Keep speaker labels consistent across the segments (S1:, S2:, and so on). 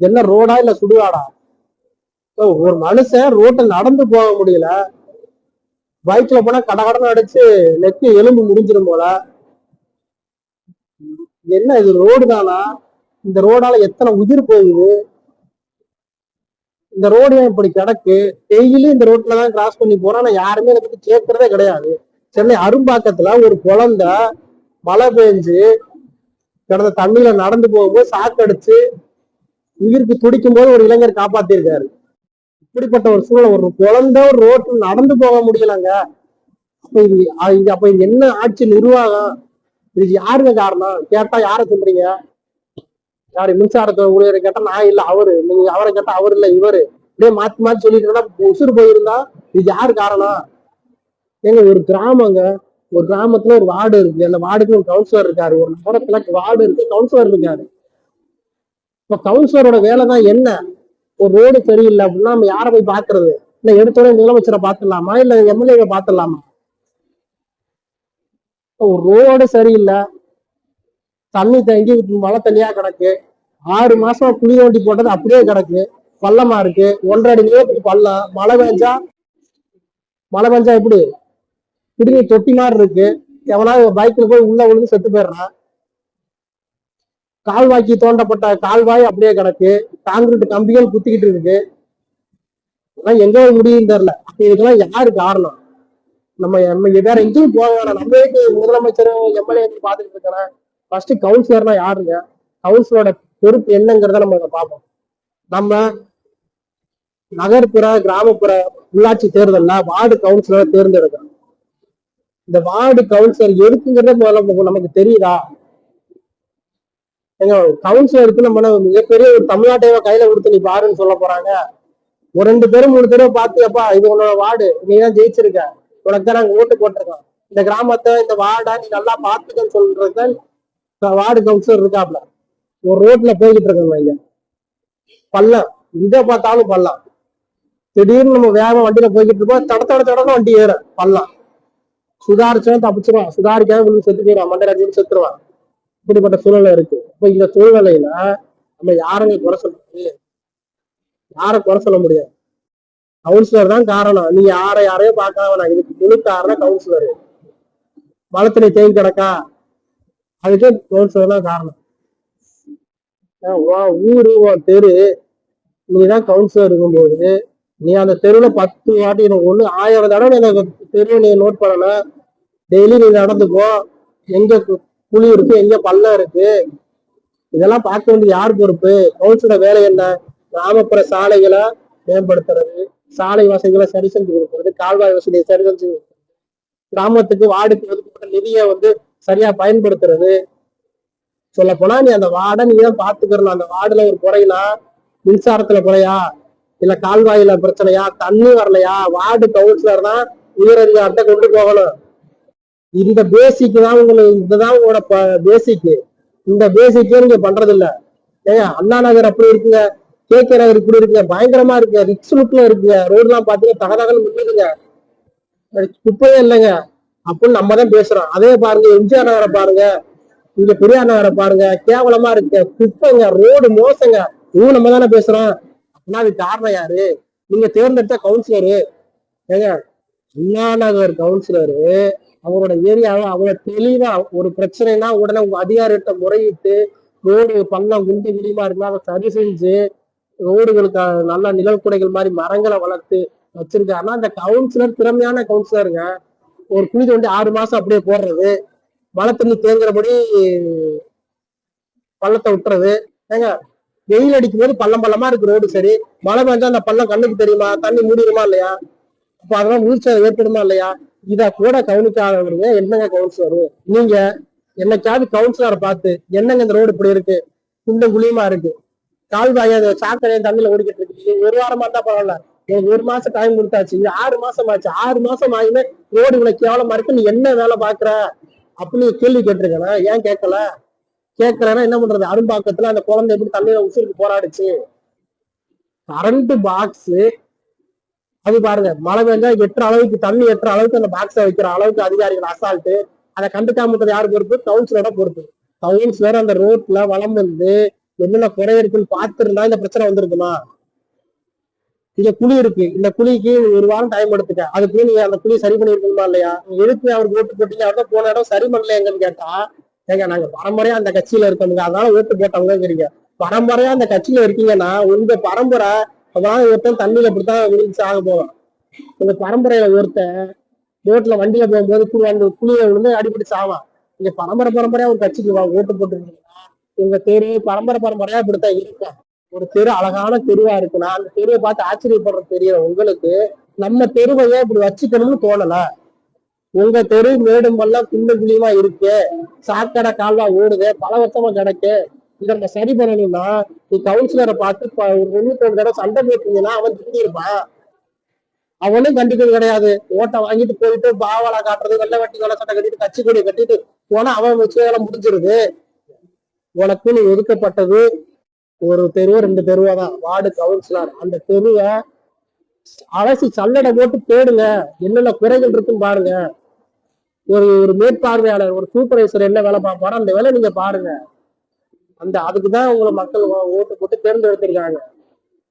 S1: இதெல்லாம் என்ன ரோடா இல்ல சுடுகாடா ஒரு மனுஷன் ரோட்ல நடந்து போக முடியல. பைக்ல போனா கடகடன்னு அடிச்சு நெத்தி எலும்பு முடிஞ்சிடும் போல. என்ன இது ரோடு தானா? இந்த ரோடால எத்தனை உயிர் போகுது? இந்த ரோடு ஏன் இப்படி கிடக்கு? டெய்லி இந்த ரோட்ல தான் கிராஸ் பண்ணி போறான் யாருமே எனக்கு கேட்கறதே கிடையாது. சென்னை அரும்பாக்கத்துல ஒரு குழந்தை மழை பெஞ்சு கிடந்த தண்ணியில நடந்து போகும்போது சாக்கடிச்சு உயிருக்கு துடிக்கும் போது ஒரு இளைஞர் காப்பாத்திருக்காரு. இப்படிப்பட்ட ஒரு சூழல் ஒரு குழந்தை ஒரு ரோட்டில் நடந்து போக முடியலங்க. அப்ப இது இது அப்ப இது என்ன ஆட்சி நிர்வாகம்? இது யாருங்க காரணம்? கேட்டா யாரை சொல்றீங்க? யாரு மின்சாரத்தை ஊழியரை கேட்டா நான் இல்ல அவரு. நீங்க அவரை கேட்டா அவர் இல்ல இவரு. அப்படியே மாத்தி மாத்தி சொல்லிட்டு இருந்தா உசுறு போயிருந்தா இது யாரு காரணம்? ஏங்க ஒரு கிராமங்க. ஒரு கிராமத்துல ஒரு வார்டு இருக்கு. அந்த வார்டுக்கு ஒரு கவுன்சிலர் இருக்காரு. ஒரு நகரத்துல வார்டு இருக்கு. கவுன்சிலர் இருக்காரு. இப்ப கவுன்சிலரோட வேலை தான் என்ன? ஒரு ரோடு சரியில்லை அப்படின்னா நம்ம யாரை போய் பாக்குறது இல்ல எடுத்தோடனே முதலமைச்சரை பாத்துடலாமா இல்ல எம்எல்ஏவை பாத்துடலாமா ஒரு ரோடு சரியில்லை. தண்ணி தேங்கி மழை தண்ணியா கிடக்கு. ஆறு மாசமா குழி ஓட்டி போட்டது அப்படியே கிடக்கு. பள்ளமா இருக்கு. ஒன்றரை அடி நீளத்துக்கு பள்ளம் மழை பெஞ்சா மழை பெஞ்சா எப்படி? குடிநீர் தொட்டி மாதிரி இருக்கு. எவனாவது பைக்ல போய் உள்ள விழுந்து செத்து போயிடுறான். கால்வாய்க்கு தோண்டப்பட்ட கால்வாய் அப்படியே கிடக்கு. காங்கிரீட் கம்பிகள் குத்திக்கிட்டு இருக்கு. ஆனா எங்க முடியும்னு முடியும் தெரியல. இதுக்கெல்லாம் யாரு காரணம்? நம்ம வேற எங்கேயும் போக வேணாம். நம்ம முதலமைச்சரும் எம்எல்ஏ பாத்துட்டு இருக்கிறேன் ஃபர்ஸ்ட் கவுன்சிலர்னா யாருங்க? கவுன்சிலரோட பொறுப்பு என்னங்கிறத நம்ம இதை பார்ப்போம். நம்ம நகர்ப்புற கிராமப்புற உள்ளாட்சி தேர்தல்ல வார்டு கவுன்சிலரை தேர்ந்தெடுக்கிறோம் இந்த வார்டு கவுன்சிலர் எதுக்குங்கிறத முதல்ல நமக்கு தெரியுதா? ஏங்க கவுன்சிலருக்கு நம்ம மிகப்பெரிய ஒரு தமிழ்நாட்டையோ கையில கொடுத்து நீ பாருன்னு சொல்ல போறாங்க. ஒரு ரெண்டு பேரும் மூணு தடவை பார்த்து இது உன்னோட வார்டு நீ தான் ஜெயிச்சிருக்க. உனக்கு தான் நாங்க ஓட்டு போட்டிருக்கோம். இந்த கிராமத்தை இந்த வார்டை நீ நல்லா பார்த்துக்கன்னு சொல்றதுதான் வார்டு கவுன்சிலர் இருக்காப்ல. ஒரு ரோட்ல போய்கிட்டு இருக்கோம் ஐயா பள்ளம். இதை பார்த்தாலும் பள்ளம். திடீர்னு நம்ம வேகம் வண்டியில போய்கிட்டு இருப்போம் தட தட தடன்னு வண்டி ஏறும். பள்ளம். சுதாரிச்சவன் தப்பிச்சிருவான். சுதாரிக்காம செத்து போயிடுவான் மண்டல செத்துருவான். இப்படிப்பட்ட சூழ்நிலை இருக்கு. இப்ப இந்த சூழ்நிலையில நம்ம யாருங்க குறை சொல்றது யாரை குறை சொல்ல முடியாது. கவுன்சிலர் தான் காரணம். நீ யாரை யாரையும் பார்க்காம நான் இதுக்கு முழு காரணம் கவுன்சிலர் வளத்துல தேங்கி கிடக்கா? அதுக்கு கவுன்சிலர் தான் காரணம். உன் ஊரு உன் தெரு. நீ தான் கவுன்சிலர் இருக்கும்போது நீ அந்த தெருவில் பத்து வாட்டி எனக்கு ஒன்று ஆயிரம் தடவை எனக்கு தெருவை நீ நோட் பண்ணல. டெய்லி நீ நடந்துக்கோ. எங்க குழி இருக்கு எங்க பள்ளம் இருக்கு. இதெல்லாம் பார்க்க வேண்டியது யார் பொறுப்பு? கவுன்சிலோட வேலை என்ன? கிராமப்புற சாலைகளை மேம்படுத்துறது சாலை வசதிகளை சரி செஞ்சு கொடுக்கறது கால்வாய் வசதியை சரி செஞ்சு கொடுக்கறது. கிராமத்துக்கு வார்டுக்கு ஒதுக்கப்பட்ட நிதியை வந்து சரியா பயன்படுத்துறது. சொல்ல போனா நீ அந்த வார்டை நீ தான் பாத்துக்கிறணும் அந்த வார்டுல ஒரு குறைனா மின்சாரத்துல குறையா? இல்ல கால்வாயில பிரச்சனையா? தண்ணி வரலையா? வார்டு கவுன்சிலர் தான் உயரதிகாரத்தை கொண்டு போகணும். இந்த பேசிக் தான் உங்களுக்கு இதுதான் உங்களோட பேசிக் இந்த பேசிக்கே நீங்க பண்றது இல்ல ஏங்க அண்ணா நகர் அப்படி இருக்குங்க. கே கே நகர் இப்படி இருக்குங்க. பயங்கரமா இருக்குங்க. ரிக்ஸ் லுக்ல இருக்குங்க. ரோடு எல்லாம் பாத்தீங்கன்னா தகதகன்னு முன்னுதுங்க குப்பையே இல்லைங்க. அப்படின்னு நம்ம தான் பேசுறோம். அதே பாருங்க எம்ஜிஆர் நகரை பாருங்க. இங்க பெரியார் நகரை பாருங்க. கேவலமா இருக்கு. குப்பைங்க ரோடு மோசங்க. இவங்க நம்ம தானே பேசுறோம். அப்படின்னா அது காரணம் யாரு? நீங்க தேர்ந்தெடுத்த கவுன்சிலரு ஏங்க அண்ணா நகர் கவுன்சிலரு அவரோட ஏரியாவை அவ்வளோ தெளிவா ஒரு பிரச்சனைனா உடனே உங்க அதிகாரிகிட்ட முறையிட்டு ரோடு பள்ளம் குண்டு குடிமா இருந்தா அதை சரி செஞ்சு ரோடுகளுக்கு நல்லா நல்ல நிழல் குடைகள் மாதிரி மரங்களை வளர்த்து வச்சிருக்காருன்னா அந்த கவுன்சிலர் திறமையான கவுன்சிலருங்க ஒரு குழி தோண்டி ஆறு மாசம் அப்படியே போடுறது மழை தண்ணி தேங்குறபடி பள்ளத்தை விட்டுறது. ஏங்க வெயில் அடிக்கும் போது பள்ளம் பள்ளமா இருக்கு ரோடு சரி. மழை பெஞ்சா அந்த பள்ளம் கண்ணுக்கு தெரியுமா? தண்ணி மூடிடுமா இல்லையா? அப்ப அதெல்லாம் உயிர்ச்சல் ஏற்படுமா இல்லையா? இத கூட கவனிக்காதவங்க என்னங்க கவுன்சிலரு நீங்க என்னைக்காவது கவுன்சிலரை பார்த்து என்னங்க இந்த ரோடு இப்படி இருக்கு? குண்டும் குழியுமா இருக்கு? கால்வாய் அந்த சாக்கடையும் தண்ணியில ஓடிக்கிட்டு இருக்கு. இது ஒரு வாரமா இருந்தா பரவாயில்ல. எனக்கு ஒரு மாசம் டைம் கொடுத்தாச்சு. இது ஆறு மாசம் ஆச்சு. ஆறு மாசம் ஆகுமே ரோடு இவ்வளவு கேவலமா இருக்கு. நீ என்ன வேலை பாக்குற அப்படின்னு கேள்வி கேட்டிருக்கேன்? ஏன் கேட்கல? கேட்கறேன்னா என்ன பண்றது? அரும்பாக்கத்துல அந்த குழந்தை எப்படி தண்ணியில உசுருக்கு போராடுச்சு? கரண்ட் பாக்ஸ் அது பாருங்க மழை பெஞ்சா எட்டுற அளவுக்கு தண்ணி எட்டுற அளவுக்கு அந்த பாக்ஸை வைக்கிற அளவுக்கு அதிகாரிகள் அசால்ட்டு அதை கண்டுக்காம யார் பொறுப்பு? கவுன்சிலரோட பொறுப்பு. கவுன்சிலர் அந்த ரோட்ல வளம் வந்து என்னென்ன குறை இருக்குன்னு பார்த்திருந்தா இந்த பிரச்சனை வந்திருக்குமா? இங்க குழி இருக்கு. இந்த குழிக்கு ஒரு வாரம் டைம் எடுத்துக்க. அதுக்கு நீங்க அந்த குழி சரி பண்ணிருக்கணுமா இல்லையா? எதுக்கு அவருக்கு ஓட்டு போட்டீங்க? அவர் போன இடம் சரி பண்ணல எங்கன்னு கேட்டா ஏங்க நாங்க பரம்பரையா அந்த கட்சியில இருக்கோங்க அதனால ஓட்டு போட்டவங்கிறீங்க பரம்பரையா அந்த கட்சியில இருக்கீங்கன்னா உங்க பரம்பரை அதான் ஒருத்தன் தண்ணியில இப்படித்தான் விழுந்து ஆக போவான் இந்த பரம்பரையில ஒருத்தன் ரோட்ல வண்டியில போகும்போது குழு அந்த குழியில விழுந்து அடிபடி சாவான். நீங்க பரம்பரை பரம்பரையா ஒரு கட்சிக்கு வா- ஓட்டு போட்டுருக்கீங்கன்னா உங்க தெரு பரம்பரை பரம்பரையா இப்படித்தான் இருக்கும் ஒரு தெரு அழகான தெருவா இருக்குன்னா அந்த தெருவை பார்த்து ஆச்சரியப்படுற தெரியற உங்களுக்கு நம்ம தெருவை ஏன் இப்படி வச்சுக்கணும்னு தோணல? உங்க தெரு மேடும் பள்ளம் குண்டு குழியுமா இருக்கு? சாக்கடை கால்வா ஓடுது பல வருஷமா கிடக்கு இதை நம்ம சரி பண்ணணும்னா நீ கவுன்சிலரை பார்த்து ஒரு தொண்ணூத்தி தடவை சண்டை போட்டீங்கன்னா அவன் திரும்பி அவனும் கண்டிக்கிறது கிடையாது. ஓட்டை வாங்கிட்டு போயிட்டு பாவாலா காட்டுறது வெள்ளை வட்டி வேலை சட்டை கட்டிட்டு கட்சி கொடியை கட்டிட்டு போனா அவன் வச்சு வேலை முடிஞ்சிருது. உனக்கு நீ ஒதுக்கப்பட்டது ஒரு தெருவோ ரெண்டு தெருவா தான். வார்டு கவுன்சிலர் அந்த தெருவை அலசி சல்லடை போட்டு தேடுங்க. என்னென்ன குறைகள் இருக்குன்னு பாருங்க. ஒரு ஒரு மேற்பார்வையாளர் ஒரு சூப்பர்வைசர் என்ன வேலை பார்ப்பாரோ அந்த வேலை நீங்க பாருங்க. அந்த அதுக்குதான் உங்களை மக்கள் ஓட்டு போட்டு தேர்ந்தெடுத்திருக்காங்க.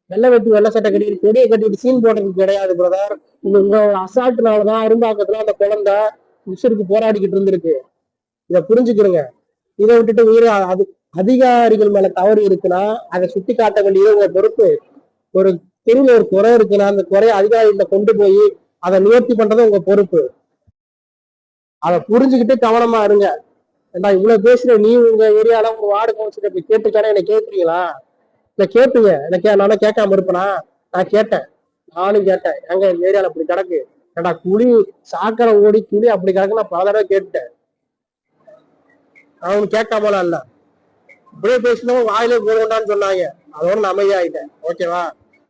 S1: வெள்ளை வெட்டி வெள்ளை சட்டை கட்டிட்டு கொடியை கட்டிட்டு சீன் போடுறதுக்கு கிடையாது பிரதர் உங்க அசால்ட்டுனாலதான் அரும்பாக்கத்துல அந்த குழந்தை உசுருக்கு போராடிக்கிட்டு இருந்திருக்கு. இதை புரிஞ்சுக்கிறங்க இதை விட்டுட்டு உயிரை அது அதிகாரிகள் மேல தவறு இருக்குன்னா அதை சுட்டி காட்ட வேண்டியது உங்க பொறுப்பு. ஒரு தெருவில் ஒரு குறை இருக்குன்னா அந்த குறைய அதிகாரிகிட்ட கொண்டு போய் அதை நிவர்த்தி பண்றது உங்க பொறுப்பு. அதை புரிஞ்சுக்கிட்டு கவனமா இருங்க. ஏண்டா இவ்வளவு பேசுற? நீ உங்க ஏரியால உங்க வார்டு கவுன்சிலர் போய் கேட்டுக்கானே என்ன கேட்குறீங்களா இல்ல கேட்டுங்க எனக்கு நானும் கேட்காம இருப்பனா? நான் கேட்டேன். நானும் கேட்டேன். எங்க எங்க ஏரியால அப்படி கிடக்கு. ஏண்டா குழி சாக்கரை ஓடி குழி அப்படி கிடக்கு நான் பல தடவை கேட்டுட்டேன். அவனு கேட்காமலாம் இல்ல. இப்படியே பேசினவங்க வாயிலே போடுவோண்டான்னு சொன்னாங்க. அதோட நான் அமைதியாயிட்டேன். ஓகேவா?